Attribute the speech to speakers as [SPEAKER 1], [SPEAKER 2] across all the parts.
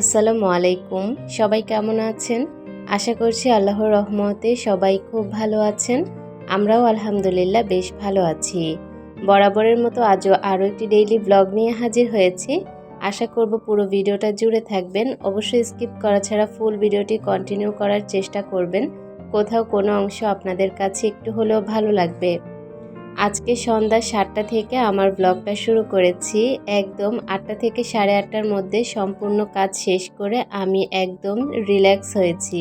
[SPEAKER 1] আসসালামু আলাইকুম। সবাই কেমন আছেন? আশা করছি আল্লাহর রহমতে সবাই খুব ভালো আছেন। আমরাও আলহামদুলিল্লাহ বেশ ভালো আছি। বরাবরের মতো আজও আরও একটি ডেইলি ব্লগ নিয়ে হাজির হয়েছি। আশা করব পুরো ভিডিওটা জুড়ে থাকবেন। অবশ্যই স্কিপ করা ছাড়া ফুল ভিডিওটি কন্টিনিউ করার চেষ্টা করবেন। কোথাও কোনো অংশ আপনাদের কাছে একটু হলেও ভালো লাগবে। আজকে সন্ধ্যা সাতটা থেকে আমার ব্লগটা শুরু করেছি। একদম আটটা থেকে সাড়ে আটটার মধ্যে সম্পূর্ণ কাজ শেষ করে আমি একদম রিল্যাক্স হয়েছি।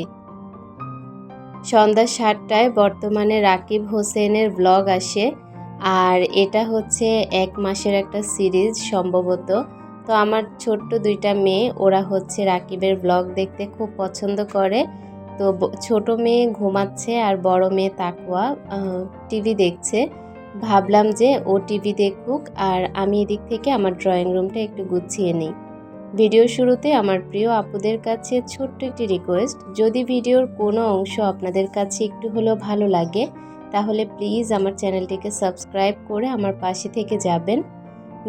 [SPEAKER 1] সন্ধ্যা সাতটায় বর্তমানে রাকিব হোসেনের ব্লগ আসে আর এটা হচ্ছে এক মাসের একটা সিরিজ সম্ভবত। তো আমার ছোট্ট দুইটা মেয়ে, ওরা হচ্ছে রাকিবের ব্লগ দেখতে খুব পছন্দ করে। তো ছোট মেয়ে ঘুমাচ্ছে আর বড় মেয়ে তাকুয়া টিভি দেখছে। ভাবলাম যে ও টিভি দেখুক আর আমি এদিক থেকে আমার ড্রয়িং রুমটা একটু গুছিয়ে নিই। ভিডিও শুরুতে আমার প্রিয় আপুদের কাছে ছোট্ট একটি রিকোয়েস্ট যদি ভিডিওর কোনো অংশ আপনাদের কাছে একটু হলেও ভালো লাগে, তাহলে প্লিজ আমার চ্যানেলটিকে সাবস্ক্রাইব করে আমার পাশে থেকে যাবেন।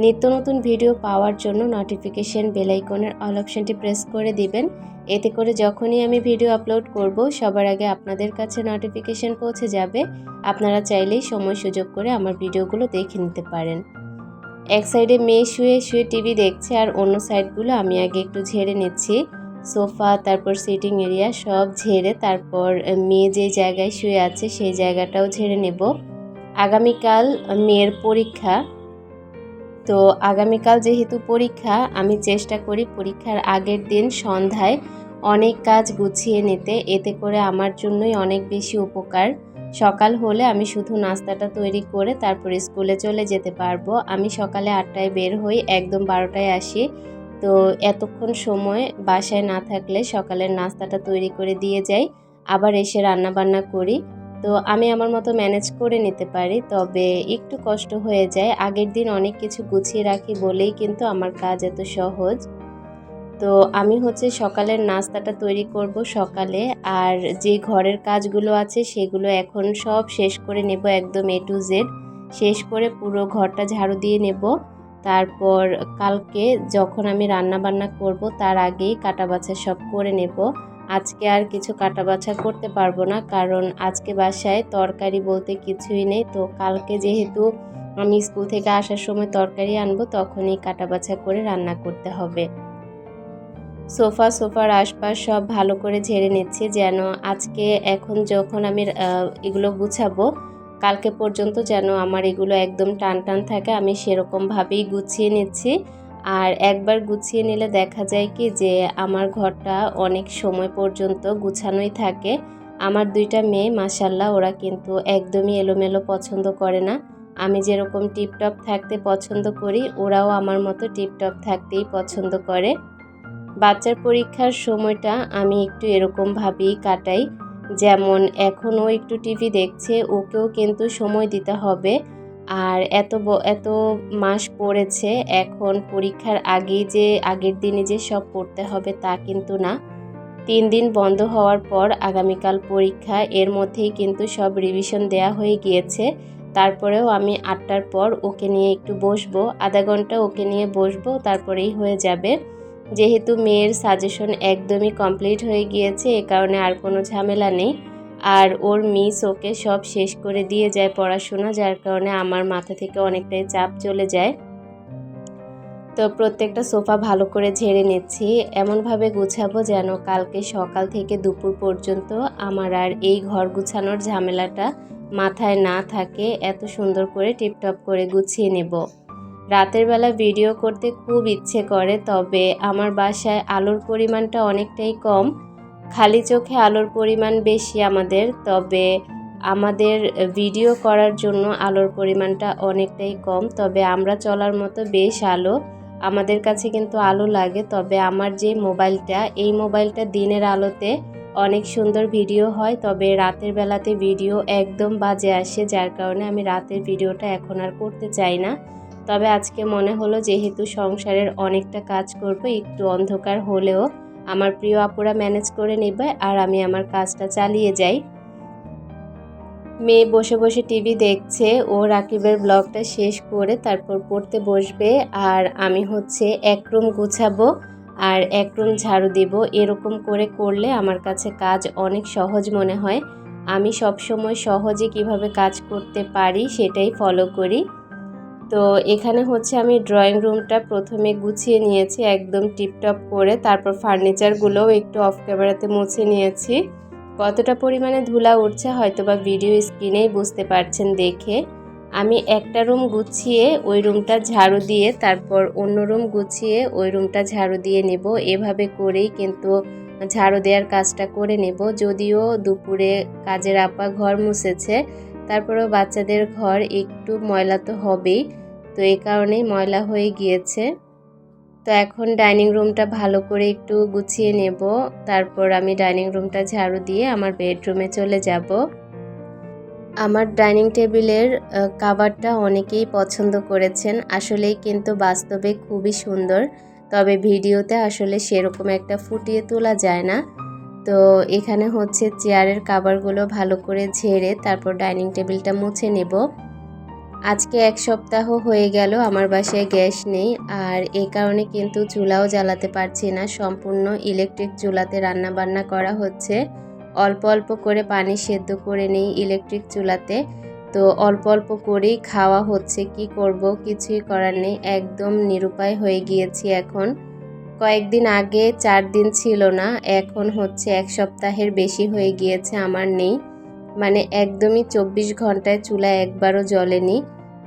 [SPEAKER 1] নিত্য নতুন ভিডিও পাওয়ার জন্য নোটিফিকেশন বেলাইকনের অল অপশানটি প্রেস করে দিবেন। এতে করে যখনই আমি ভিডিও আপলোড করব, সবার আগে আপনাদের কাছে নোটিফিকেশন পৌঁছে যাবে। আপনারা চাইলেই সময় সুযোগ করে আমার ভিডিওগুলো দেখে নিতে পারেন। এক সাইডে মেয়ে শুয়ে শুয়ে টিভি দেখছে আর অন্য সাইডগুলো আমি আগে একটু ঝেড়ে নিচ্ছি। সোফা, তারপর সিটিং এরিয়া সব ঝেড়ে, তারপর মেয়ে যে জায়গায় শুয়ে আছে সেই জায়গাটাও ঝেড়ে নেব। আগামীকাল মেয়ের পরীক্ষা। তো আগামীকাল যেহেতু পরীক্ষা, আমি চেষ্টা করি পরীক্ষার আগের দিন সন্ধ্যায় অনেক কাজ গুছিয়ে নিতে। এতে করে আমার জন্যই অনেক বেশি উপকার। সকাল হলে আমি শুধু নাস্তাটা তৈরি করে তারপর স্কুলে চলে যেতে পারব। আমি সকালে আটটায় বের হই, একদম বারোটায় আসি। তো এতক্ষণ সময় বাসায় না থাকলে সকালের নাস্তাটা তৈরি করে দিয়ে যাই, আবার এসে রান্না বান্না করি। তো আমি আমার মতো ম্যানেজ করে নিতে পারি, তবে একটু কষ্ট হয়ে যায়। আগের দিন অনেক কিছু গুছিয়ে রাখি বলেই কিন্তু আমার কাজ এত সহজ। তো আমি হচ্ছে সকালের নাস্তাটা তৈরি করব সকালে, আর যে ঘরের কাজগুলো আছে সেগুলো এখন সব শেষ করে নেব একদম এ টু জেড শেষ করে পুরো ঘরটা ঝাড়ু দিয়ে নেব। তারপর কালকে যখন আমি রান্না বান্না করব, তার আগেই কাটা বাছা সব করে নেব। আজকে আর কিছু কাটা বাছা করতে পারব না, কারণ আজকে বাসায় তরকারি বলতে কিছুই নেই। তো কালকে যেহেতু আমি স্কুল থেকে আসার সময় তরকারি আনব, তখনই কাটা বাছা করে রান্না করতে হবে। সোফা, সোফার আশপাশ সব ভালো করে ঝেড়ে নিচ্ছি যেন আজকে এখন যখন আমি এগুলো গুছাবো, কালকে পর্যন্ত যেন আমার এগুলো একদম টান টান থাকে, আমি সেরকমভাবেই গুছিয়ে নিচ্ছি। আর একবার গুছিয়ে নিলে দেখা যায় কি যে আমার ঘরটা অনেক সময় পর্যন্ত গুছানোই থাকে। আমার দুইটা মেয়ে মাসাল্লাহ ওরা কিন্তু একদমই এলোমেলো পছন্দ করে না। আমি যেরকম টিপটপ থাকতে পছন্দ করি, ওরাও আমার মতো টিপটপ থাকতেই পছন্দ করে। বাচ্চার পরীক্ষার সময়টা আমি একটু এরকমভাবেই কাটাই। যেমন এখনও একটু টিভি দেখছে, ওকেও কিন্তু সময় দিতে হবে। আর এত এত মাস পড়েছে, এখন পরীক্ষার আগে যে, আগের দিনে যে সব পড়তে হবে তা কিন্তু না। তিন দিন বন্ধ হওয়ার পর আগামীকাল পরীক্ষা, এর মধ্যেই কিন্তু সব রিভিশন দেয়া হয়ে গিয়েছে। তারপরেও আমি আটটার পর ওকে নিয়ে একটু বসবো, আধা ঘণ্টা ওকে নিয়ে বসবো, তারপরেই হয়ে যাবে। যেহেতু মেয়ের সাজেশন একদমই কমপ্লিট হয়ে গিয়েছে, এ কারণে আর কোনো ঝামেলা নেই। আর ওর মিস ওকে সব শেষ করে দিয়ে যায় পড়াশোনা, যার কারণে আমার মাথা থেকে অনেকটাই চাপ চলে যায়। তো প্রত্যেকটা সোফা ভালো করে ঝেড়ে নিচ্ছি। এমনভাবে গুছাবো যেন কালকে সকাল থেকে দুপুর পর্যন্ত আমার আর এই ঘর গুছানোর ঝামেলাটা মাথায় না থাকে। এত সুন্দর করে টিপটপ করে গুছিয়ে নেব। রাতের বেলা ভিডিও করতে খুব ইচ্ছে করে, তবে আমার বাসায় আলোর পরিমাণটা অনেকটাই কম। খালি চোখে আলোর পরিমাণ বেশি আমাদের, তবে আমাদের ভিডিও করার জন্য আলোর পরিমাণটা অনেকটাই কম। তবে আমরা চলার মতো বেশ আলো, আমাদের কাছে কিন্তু আলো লাগে। তবে আমার যে মোবাইলটা, এই মোবাইলটা দিনের আলোতে অনেক সুন্দর ভিডিও হয়। তবে রাতের বেলাতে ভিডিও একদম বাজে আসে, যার কারণে আমি রাতের ভিডিওটা এখন আর করতে চাই না। তবে আজকে মনে হলো যেহেতু সংসারের অনেকটা কাজ করব, একটু অন্ধকার হলেও আমার প্রিয় আপুরা ম্যানেজ করে নেবে আর আমি আমার কাজটা চালিয়ে যাই। মেয়ে বসে বসে টিভি দেখছে, ও রাকিবের ব্লগটা শেষ করে তারপর পড়তে বসবে আর আমি হচ্ছে এক রুম গুছাবো আর এক রুম ঝাড়ু দিব। এরকম করে করলে আমার কাছে কাজ অনেক সহজ মনে হয়। আমি সব সময় সহজে কীভাবে কাজ করতে পারি সেটাই ফলো করি। তো এখানে হচ্ছে আমি ড্রয়িং রুমটা প্রথমে গুছিয়ে নিয়েছি, একদম টিপটপ করে। তারপর ফার্নিচারগুলোও একটু অফ ক্যামেরাতে মুছে নিয়েছি। কতটা পরিমাণে ধুলা উঠছে হয়তো বা ভিডিও স্ক্রিনেই বুঝতে পারছেন দেখে। আমি একটা রুম গুছিয়ে ওই রুমটা ঝাড়ু দিয়ে, তারপর অন্য রুম গুছিয়ে ওই রুমটা ঝাড়ু দিয়ে নেব। এভাবে করেই কিন্তু ঝাড়ু দেওয়ার কাজটা করে নেব। যদিও দুপুরে কাজের আপা ঘর মুছেছে তারপরেও বাচ্চাদের ঘর একটু ময়লা তো হবেই, তো এই কারণেই ময়লা হয়ে গিয়েছে। তো এখন ডাইনিং রুমটা ভালো করে একটু গুছিয়ে নেব। তারপর আমি ডাইনিং রুমটা ঝাড়ু দিয়ে আমার বেডরুমে চলে যাব। আমার ডাইনিং টেবিলের কাভারটা অনেকেই পছন্দ করেছেন। আসলেই কিন্তু বাস্তবে খুবই সুন্দর, তবে ভিডিওতে আসলে সেরকম একটা ফুটিয়ে তোলা যায় না। তো এখানে হচ্ছে চেয়ারের কাভারগুলো ভালো করে ঝেড়ে তারপর ডাইনিং টেবিলটা মুছে নেব। আজকে এক সপ্তাহ হয়ে গেল, আমার বাসায় গ্যাস নেই আর এই কারণে কিন্তু চুলাও জ্বালাতে পারছি না। সম্পূর্ণ ইলেকট্রিক চুলাতে রান্না বান্না করা হচ্ছে। অল্প অল্প করে পানি সেদ্ধ করে নেই ইলেকট্রিক চুলাতে। তো অল্প অল্প করেই খাওয়া হচ্ছে, কি করব কিছুই করার নেই। একদম নিরুপায় হয়ে গিয়েছি এখন। কয়েকদিন আগে চার দিন ছিল না, এখন হচ্ছে এক সপ্তাহের বেশি হয়ে গিয়েছে আমার নেই। মানে একদমই চব্বিশ ঘন্টায় চুলা একবারও জ্বলেনি।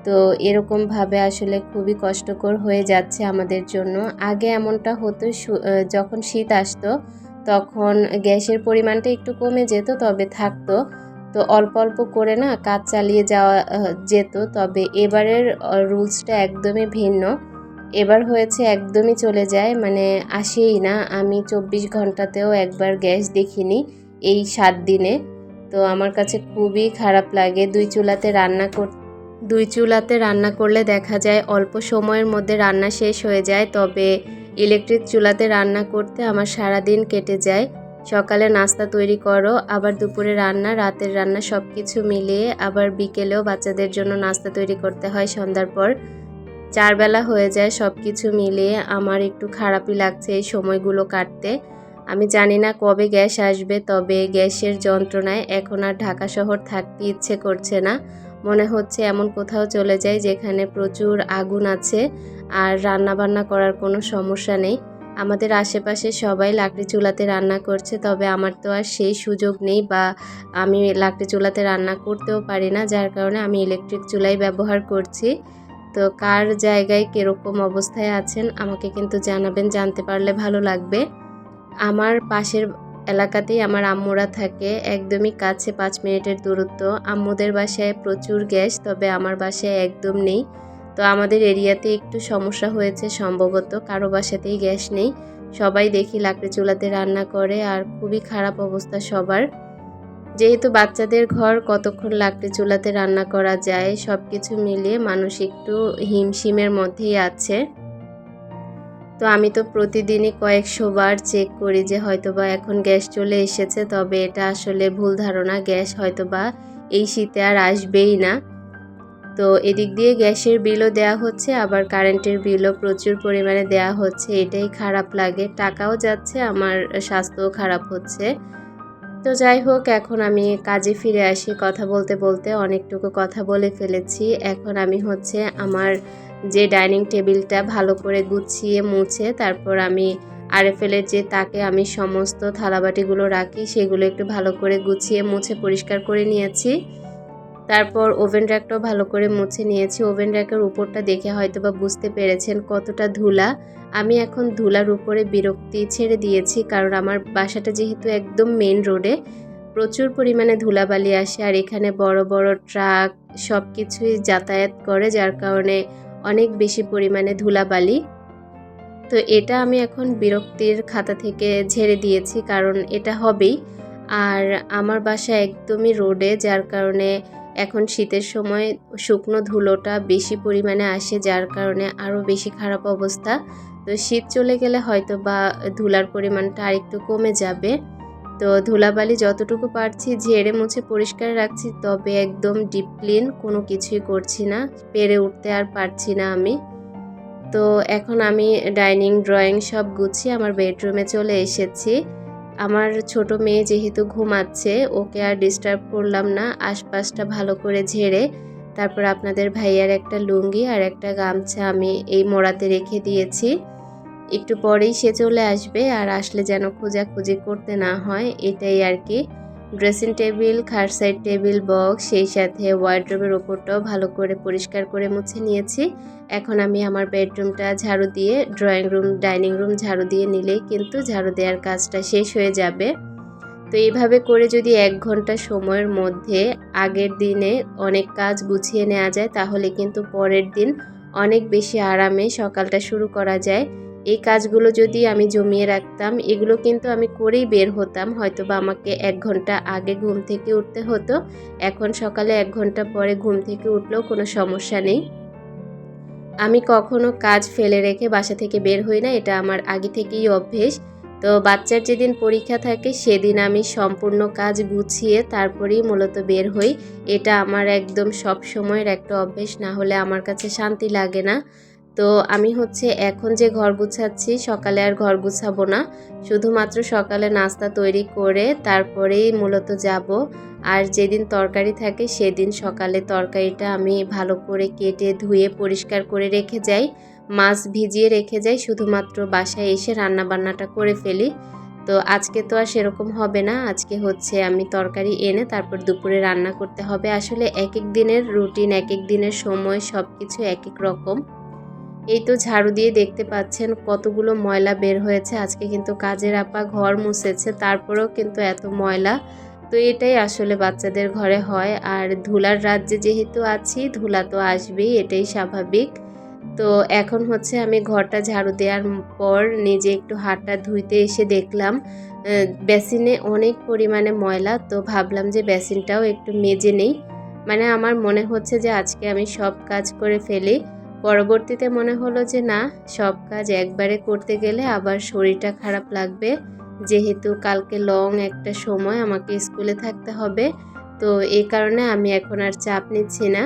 [SPEAKER 1] তো এরকমভাবে আসলে খুবই কষ্টকর হয়ে যাচ্ছে আমাদের জন্য। আগে এমনটা হতো যখন শীত আসতো, তখন গ্যাসের পরিমাণটা একটু কমে যেত, তবে থাকতো। তো অল্প অল্প করে না কাজ চালিয়ে যাওয়া যেত, তবে এবারের রুলসটা একদমই ভিন্ন। এবার হয়েছে একদমই চলে যায় মানে আসেই না। আমি চব্বিশ ঘন্টাতেও একবার গ্যাস দেখিনি এই সাত দিনে। তো আমার কাছে খুবই খারাপ লাগে। দুই চুলাতে রান্না কর দুই চুলাতে রান্না করলে দেখা যায় অল্প সময়ের মধ্যে রান্না শেষ হয়ে যায়। তবে ইলেকট্রিক চুলাতে রান্না করতে আমার সারা দিন কেটে যায়। সকালে নাস্তা তৈরি করো, আবার দুপুরে রান্না, রাতের রান্না সব কিছু মিলিয়ে। আবার বিকেলেও বাচ্চাদের জন্য নাস্তা তৈরি করতে হয় সন্ধ্যার পর। চার বেলা হয়ে যায় সব কিছু মিলিয়ে আমার একটু খারাপই লাগছে এই সময়গুলো কাটতে। আমি জানি না কবে গ্যাস আসবে, তবে গ্যাসের যন্ত্রণায় এখন আর ঢাকা শহর থাকতে ইচ্ছে করছে না। মনে হচ্ছে এমন কোথাও চলে যায় যেখানে প্রচুর আগুন আছে আর রান্না বান্না করার কোনো সমস্যা নেই। আমাদের আশেপাশে সবাই লাকড়ি চুলাতে রান্না করছে, তবে আমার তো আর সেই সুযোগ নেই বা আমি লাকড়ি চুলাতে রান্না করতেও পারি না, যার কারণে আমি ইলেকট্রিক চুলাই ব্যবহার করছি। তো কার জায়গায় কীরকম অবস্থায় আছেন আমাকে কিন্তু জানাবেন, জানতে পারলে ভালো লাগবে। আমার পাশের এলাকাতেই আমার আম্মুরা থাকে, একদমই কাছে পাঁচ মিনিটের দূরত্ব। আম্মুদের বাসায় প্রচুর গ্যাস, তবে আমার বাসায় একদম নেই। তো আমাদের এরিয়াতে একটু সমস্যা হয়েছে সম্ভবত, কারও বাসাতেই গ্যাস নেই। সবাই দেখি লাকড়ি চুলাতে রান্না করে, আর খুবই খারাপ অবস্থা সবার। যেহেতু বাচ্চাদের ঘর কতক্ষণ লাকড়ি চুলাতে রান্না করা যায় সব কিছু মিলিয়ে মানুষ একটু হিমশিমের মধ্যেই আছে। তো আমি তো প্রতিদিনই কয়েকশো বার চেক করি যে হয়তোবা এখন গ্যাস চলে এসেছে, তবে এটা আসলে ভুল ধারণা। গ্যাস হয়তোবা এই শীতে আর আসবেই না। তো এদিক দিয়ে গ্যাসের বিলও দেওয়া হচ্ছে, আবার কারেন্টের বিলও প্রচুর পরিমাণে দেওয়া হচ্ছে। এটাই খারাপ লাগে। টাকাও যাচ্ছে, আমার স্বাস্থ্যও খারাপ হচ্ছে। তো যাই হোক, এখন আমি কাজে ফিরে আসি। কথা বলতে বলতে অনেকটুকু কথা বলে ফেলেছি। এখন আমি হচ্ছে আমার যে ডাইনিং টেবিলটা ভালো করে গুছিয়ে মুছে, তারপর আমি আরএফএলের যে তাকে আমি সমস্ত থালাবাটিগুলো রাখি, সেগুলো একটু ভালো করে গুছিয়ে মুছে পরিষ্কার করে নিয়েছি। তারপর ওভেন র্যাকটাও ভালো করে মুছে নিয়েছি। ওভেন র্যাকের উপরটা দেখে হয়তো বা বুঝতে পেরেছেন কতটা ধুলা। আমি এখন ধুলার উপরে বিরক্তি ছেড়ে দিয়েছি কারণ আমার বাসাটা যেহেতু একদম মেন রোডে প্রচুর পরিমাণে ধুলাবালি আসে আর এখানে বড় বড় ট্রাক সব কিছুই যাতায়াত করে যার কারণে অনেক বেশি পরিমাণে ধুলাবালি। তো এটা আমি এখন বিরক্তির খাতা থেকে ঝেড়ে দিয়েছি কারণ এটা হবেই। আর আমার বাসা একদমই রোডে যার কারণে এখন শীতের সময় শুকনো ধুলোটা বেশি পরিমাণে আসে, যার কারণে আরও বেশি খারাপ অবস্থা। তো শীত চলে গেলে হয়তো বা ধুলার পরিমাণটা আরেকটু কমে যাবে। তো ধুলাবালি যতটুকু পারছি ঝেড়ে মুছে পরিষ্কার রাখছি, তবে একদম ডিপ ক্লিন কোনো কিছুই করছি না, পেরে উঠতে আর পারছি না আমি। তো এখন আমি ডাইনিং ড্রয়িং সব গুছিয়ে আমার বেডরুমে চলে এসেছি। আমার ছোট মেয়ে যেহেতু ঘুমাচ্ছে, ওকে আর ডিস্টার্ব করলাম না। আশপাশটা ভালো করে ঝেড়ে তারপর আপনাদের ভাইয়ার একটা লুঙ্গি আর একটা গামছা আমি এই মোড়াতে রেখে দিয়েছি। একটু পরেই সে চলে আসবে আর আসলে যেন খোঁজাখুঁজি করতে না হয়, এটাই আর কি। ড্রেসিং টেবিল, খাট সাইড টেবিল, বক্স, সেই সাথে ওয়ার্ড্রোবের ওপরটাও ভালো করে পরিষ্কার করে মুছে নিয়েছি। এখন আমি আমার বেডরুমটা ঝাড়ু দিয়ে, ড্রয়িং রুম, ডাইনিং রুম ঝাড়ু দিয়ে নিলেই কিন্তু ঝাড়ু দেওয়ার কাজটা শেষ হয়ে যাবে। তো এইভাবে করে যদি এক ঘণ্টা সময়ের মধ্যে আগের দিনে অনেক কাজ গুছিয়ে নেওয়া যায়, তাহলে কিন্তু পরের দিন অনেক বেশি আরামে সকালটা শুরু করা যায়। এই কাজগুলো যদি আমি জমিয়ে রাখতাম, এগুলো কিন্তু আমি করেই বের হতাম। হয়তো বা আমাকে এক ঘণ্টা আগে ঘুম থেকে উঠতে হতো। এখন সকালে এক ঘণ্টা পরে ঘুম থেকে উঠলেও কোনো সমস্যা নেই। আমি কখনো কাজ ফেলে রেখে বাসা থেকে বের হই না, এটা আমার আগে থেকেই অভ্যেস। তো বাচ্চার যেদিন পরীক্ষা থাকে, সেদিন আমি সম্পূর্ণ কাজ গুছিয়ে তারপরেই মূলত বের হই। এটা আমার একদম সব সময়ের একটা অভ্যেস, না হলে আমার কাছে শান্তি লাগে না। তো আমি হচ্ছে এখন যে ঘর গুছাচ্ছি, সকালে আর ঘর গুছাবো না। শুধুমাত্র সকালে নাস্তা তৈরি করে তারপরেই মূলত যাব। আর যেদিন তরকারি থাকে, সেদিন সকালে তরকারিটা আমি ভালো করে কেটে ধুয়ে পরিষ্কার করে রেখে যাই। মাছ ভিজিয়ে রেখে যাই, শুধুমাত্র বাসায় এসে রান্না বান্নাটা করে ফেলি। তো আজকে তো আর সেরকম হবে না। আজকে হচ্ছে আমি তরকারি এনে তারপর দুপুরে রান্না করতে হবে। আসলে এক এক দিনের রুটিন এক এক দিনের সময় সব কিছু এক এক রকম। এই তো ঝাড়ু দিয়ে দেখতে পাচ্ছেন কতগুলো ময়লা বের হয়েছে। আজকে কিন্তু কাজের আপা ঘর মুছেছে, তারপরেও কিন্তু এত ময়লা। তো এটাই আসলে বাচ্চাদের ঘরে হয়। আর ধুলার রাজ্যে যেহেতু আছি, ধুলা তো আসবেই, এটাই স্বাভাবিক। তো এখন হচ্ছে আমি ঘরটা ঝাড়ু দেওয়ার পর নিজে একটু হাতটা ধুইতে এসে দেখলাম বেসিনে অনেক পরিমাণে ময়লা। তো ভাবলাম যে বেসিনটাও একটু মেজে নেই। মানে আমার মনে হচ্ছে যে আজকে আমি সব কাজ করে ফেলি। পরবর্তীতে মনে হলো যে না, সব কাজ একবারে করতে গেলে আবার শরীরটা খারাপ লাগবে। যেহেতু কালকে লং একটা সময় আমাকে স্কুলে থাকতে হবে, তো এই কারণে আমি এখন আর চাপ নিচ্ছি না।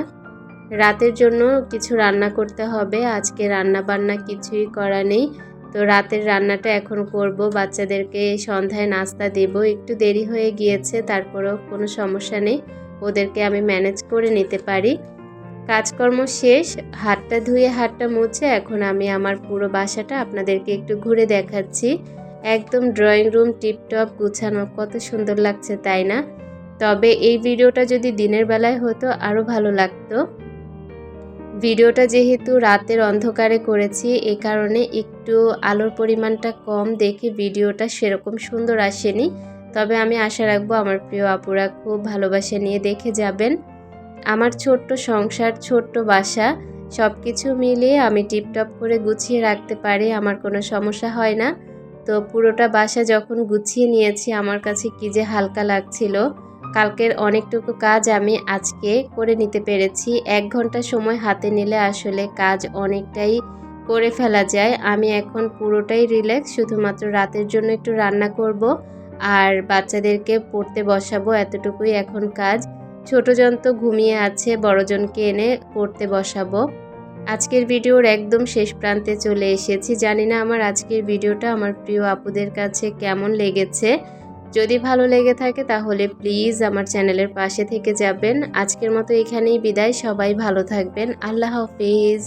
[SPEAKER 1] রাতের জন্য কিছু রান্না করতে হবে, আজকে রান্না বান্না কিছুই করা নেই। তো রাতের রান্নাটা এখন করব, বাচ্চাদেরকে সন্ধ্যায় নাস্তা দেব। একটু দেরি হয়ে গিয়েছে, তারপরেও কোনো সমস্যা নেই। ওদেরকে আমি ম্যানেজ করে নিতে পারি। কাজকর্ম শেষ, হাতটা ধুয়ে হাতটা মুছে এখন আমি আমার পুরো বাসাটা আপনাদেরকে একটু ঘুরে দেখাচ্ছি। একদম ড্রয়িং রুম টিপটপ গুছানো, কত সুন্দর লাগছে, তাই না? তবে এই ভিডিওটা যদি দিনের বেলায় হতো আরও ভালো লাগতো। ভিডিওটা যেহেতু রাতের অন্ধকারে করেছি, এ কারণে একটু আলোর পরিমাণটা কম দেখে ভিডিওটা সেরকম সুন্দর আসেনি। তবে আমি আশা রাখব, আমার প্রিয় আপুরা খুব ভালোবাসা নিয়ে দেখে যাবেন। আমার ছোট্ট সংসার, ছোট্ট বাসা সব কিছু মিলিয়ে আমি টিপটপ করে গুছিয়ে রাখতে পারি, আমার কোনো সমস্যা হয় না। তো পুরোটা বাসা যখন গুছিয়ে নিয়েছি, আমার কাছে কি যে হালকা লাগছিল, কালকের অনেকটুকু কাজ আমি আজকে করে নিতে পেরেছি। এক ঘণ্টা সময় হাতে নিলে আসলে কাজ অনেকটাই করে ফেলা যায়। আমি এখন পুরোটাই রিল্যাক্স শুধুমাত্র রাতের জন্য একটু রান্না করব, আর বাচ্চাদেরকে পড়তে বসাবো, এতটুকুই এখন কাজ। ছোটজন তো ঘুমিয়ে আছে, বড়জনকে এনে পড়তে বসাবো। আজকের ভিডিওর একদম শেষ প্রান্তে চলে এসেছি। জানি না আমার আজকের ভিডিওটা আমার প্রিয় আপুদের কাছে কেমন লেগেছে। যদি ভালো লেগে থাকে তাহলে প্লিজ আমার চ্যানেলের পাশে থেকে যাবেন। আজকের মতো এখানেই বিদায়। সবাই ভালো থাকবেন। আল্লাহ হাফিজ।